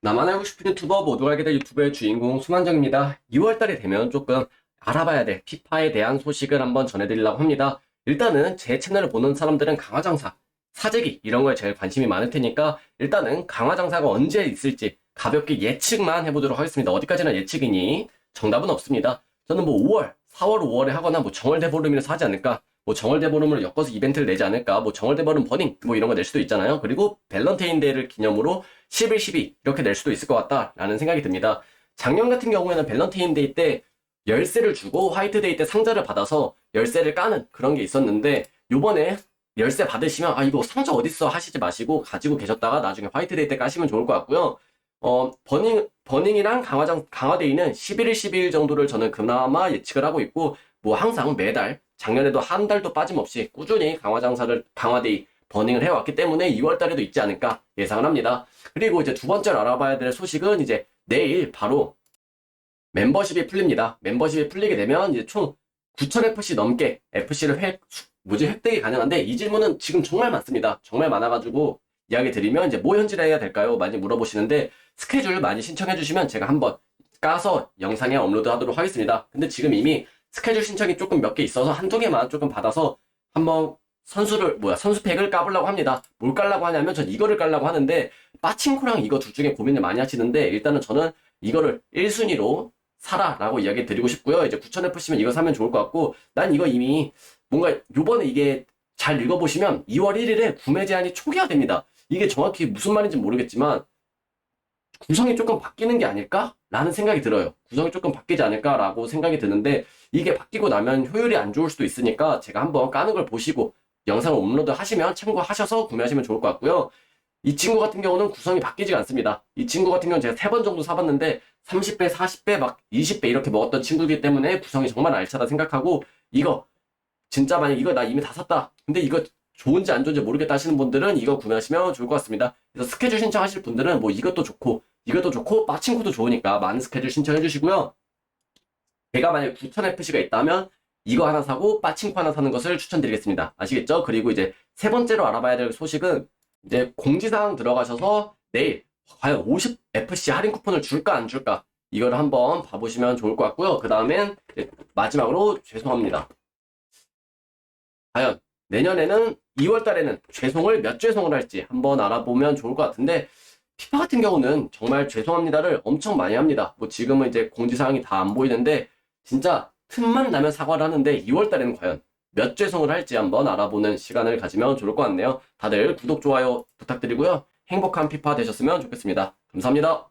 나만 알고 싶은 유튜버 모두가 알게 될 유튜브의 주인공 수만정입니다. 2월달이 되면 조금 알아봐야 될 피파에 대한 소식을 한번 전해드리려고 합니다. 일단은 제 채널을 보는 사람들은 강화장사, 사재기 이런 거에 제일 관심이 많을 테니까 일단은 강화장사가 언제 있을지 가볍게 예측만 해보도록 하겠습니다. 어디까지나 예측이니 정답은 없습니다. 저는 뭐 5월, 4월, 5월에 하거나 뭐 정월대보름이라서 하지 않을까 뭐 정월대 보름을 엮어서 이벤트를 내지 않을까 뭐 정월대 보름 버닝 뭐 이런 거 낼 수도 있잖아요. 그리고 밸런테인데이를 기념으로 11, 12 이렇게 낼 수도 있을 것 같다라는 생각이 듭니다. 작년 같은 경우에는 밸런테인데이 때 열쇠를 주고 화이트데이 때 상자를 받아서 열쇠를 까는 그런 게 있었는데 요번에 열쇠 받으시면 아 이거 상자 어딨어 하시지 마시고 가지고 계셨다가 나중에 화이트데이 때 까시면 좋을 것 같고요. 어 버닝 버닝이랑 강화장 강화데이는 11일 12일 정도를 저는 그나마 예측을 하고 있고 뭐 항상 매달 작년에도 한 달도 빠짐없이 꾸준히 강화 장사를 강화데이 버닝을 해왔기 때문에 2월 달에도 있지 않을까 예상을 합니다. 그리고 이제 두 번째로 알아봐야 될 소식은 이제 내일 바로 멤버십이 풀립니다. 멤버십이 풀리게 되면 이제 총 9,000FC 넘게 FC를 획, 뭐지, 획득이 가능한데 이 질문은 지금 정말 많습니다. 정말 많아가지고 이야기 드리면 이제 뭐 현질해야 될까요? 많이 물어보시는데 스케줄 많이 신청해 주시면 제가 한번 까서 영상에 업로드 하도록 하겠습니다. 근데 지금 이미 스케줄 신청이 조금 몇 개 있어서 한두 개만 조금 받아서 한번 선수를 뭐야 선수팩을 까보려고 합니다. 뭘 깔라고 하냐면 전 이거를 깔라고 하는데 빠친코랑 이거 둘 중에 고민을 많이 하시는데 일단은 저는 이거를 1순위로 사라라고 이야기 드리고 싶고요. 이제 9000F시면 이거 사면 좋을 것 같고 난 이거 이미 뭔가 요번에 이게 잘 읽어보시면 2월 1일에 구매 제한이 초기화됩니다. 이게 정확히 무슨 말인지 모르겠지만 구성이 조금 바뀌는 게 아닐까라는 생각이 들어요. 구성이 조금 바뀌지 않을까라고 생각이 드는데 이게 바뀌고 나면 효율이 안 좋을 수도 있으니까 제가 한번 까는 걸 보시고 영상을 업로드 하시면 참고하셔서 구매하시면 좋을 것 같고요. 이 친구 같은 경우는 구성이 바뀌지가 않습니다. 이 친구 같은 경우는 제가 세 번 정도 사봤는데 30배, 40배, 막 20배 이렇게 먹었던 친구이기 때문에 구성이 정말 알차다 생각하고 이거 진짜 만약 이거 나 이미 다 샀다. 근데 이거 좋은지 안 좋은지 모르겠다 하시는 분들은 이거 구매하시면 좋을 것 같습니다. 그래서 스케줄 신청하실 분들은 뭐 이것도 좋고 이것도 좋고 빠친코도 좋으니까 많은 스케줄 신청해 주시고요. 제가 만약 9000FC가 있다면 이거 하나 사고 빠친코 하나 사는 것을 추천드리겠습니다. 아시겠죠? 그리고 이제 세 번째로 알아봐야 될 소식은 이제 공지사항 들어가셔서 내일 과연 50FC 할인 쿠폰을 줄까 안 줄까 이걸 한번 봐보시면 좋을 것 같고요. 그 다음엔 마지막으로 죄송합니다. 과연 내년에는 2월 달에는 죄송을 몇 죄송을 할지 한번 알아보면 좋을 것 같은데 피파 같은 경우는 정말 죄송합니다를 엄청 많이 합니다. 뭐 지금은 이제 공지사항이 다 안 보이는데 진짜 틈만 나면 사과를 하는데 2월 달에는 과연 몇 죄송을 할지 한번 알아보는 시간을 가지면 좋을 것 같네요. 다들 구독, 좋아요 부탁드리고요. 행복한 피파 되셨으면 좋겠습니다. 감사합니다.